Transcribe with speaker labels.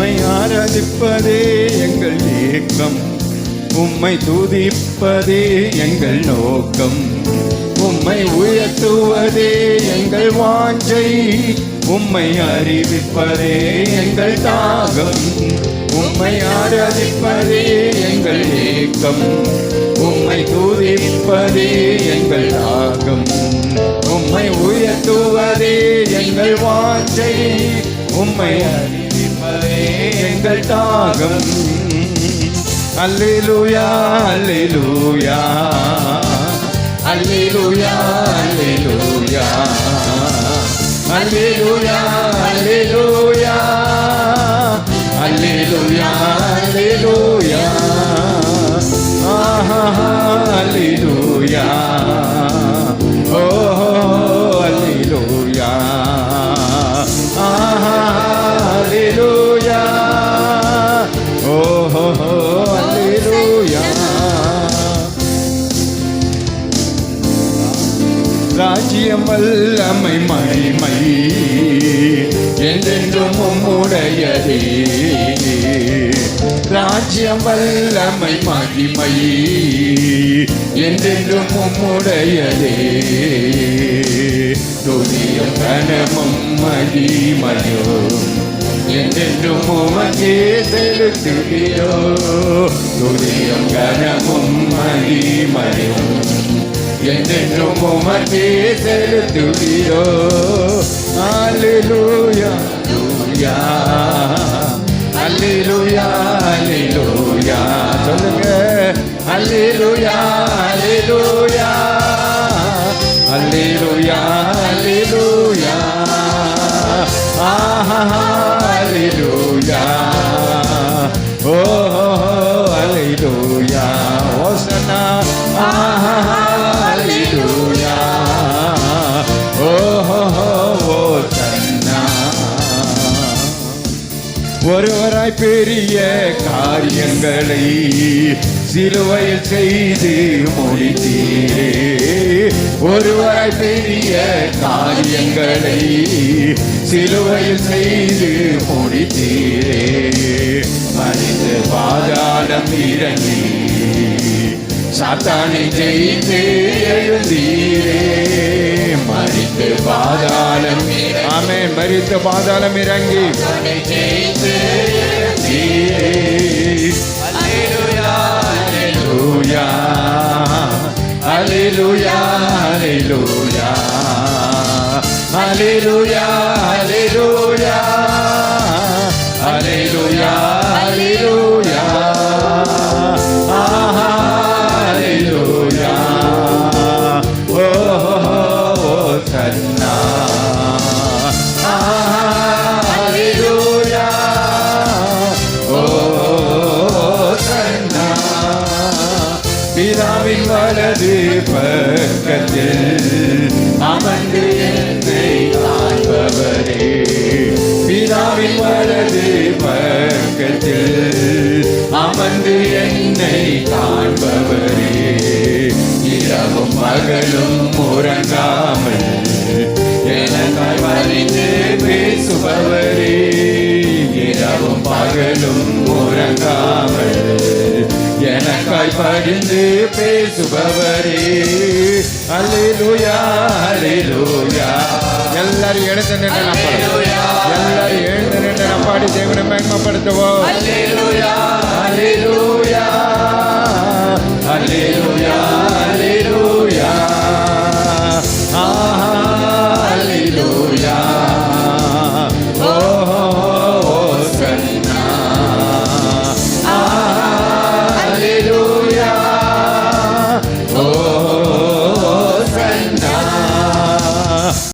Speaker 1: உம்மை ஆராதிப்பதே எங்கள் ஏக்கம். உம்மை துதிப்பதே எங்கள் நோக்கம். உம்மை உயர்த்துவதே எங்கள் வாஞ்சை. உம்மை அறிவிப்பதே எங்கள் தாகம். உம்மை ஆராதிப்பதே எங்கள் ஏக்கம். உம்மை துதிப்பதே எங்கள் தாகம் உம்மை உயர்த்துவதே எங்கள் வாஞ்சை. உம்மை அறி எங்கள் தாகம். அல்லேலூயா அல்லேலூயா. அல்லேலூயா அல்லேலூயா. அல்லேலூயா அல்லேலூயா. அல்லேலூயா. ராஜ்யம் வல்லமை மகிமை என்றென்றும் உம்முடையதே. ராஜ்யம் வல்லமை மகிமை என்றென்றும் உம்முடையதே. துதியும் கனமும் மகிமையோ என்றென்றும் உமக்கே செலுத்துகிறோ. துதியும் கனமும் மகிமையும் என்றென்றும் உமக்கே செலுத்துகிறோ அல்லேலூயா அல்லேலூயா அல்லேலூயா சொல்லுங்க அல்லேலூயா அல்லேலூயா அல்லேலூயா அல்லேலூயா ஆஹா அல்லேலூயா ஓ அல்லேலூயா ஓசனா ஆஹா ஒருவராய் பெரிய காரியங்களை சிலுவையில் செய்து முடித்தீரே. ஒருவராய் பெரிய காரியங்களை சிலுவையில் செய்து முடித்தீரே. மனித பாதாளம் இறங்கி சாத்தானை ஜெயித்து எழுந்தீரே. மனித பாதாளம் ആമേൻ മരിച്ച പാതാളം Hallelujah. Hallelujah, hallelujah, hallelujah. பிதாவின் வலது பக்கத்தில் அமர்ந்து என்னை காண்பவரே. பிதாவின் வலது பக்கத்தில் அமர்ந்து என்னை காண்பவரே. இரவும் மகளும் உறங்காமல் எனக்காய் வரைந்து பேசுபவரே. இரவும் பகலும் உறங்காமல் பகிர்ந்து பேசுபவரே அல்லேலூயா அல்லேலூயா ಎಲ್ಲರೂ ಎಳೆದ ನಿನ್ನ ನಂಬರು ಎಲ್ಲರೂ ಎಳೆದ ನಿನ್ನ ನಂಬಾಡಿ ದೇವರ ಮಹಿಮ ಪಡ್ತವೋ ಅಲ್ಲೇಲೂಯಾ ಅಲ್ಲೇಲೂಯಾ ಅಲ್ಲೇಲೂಯಾ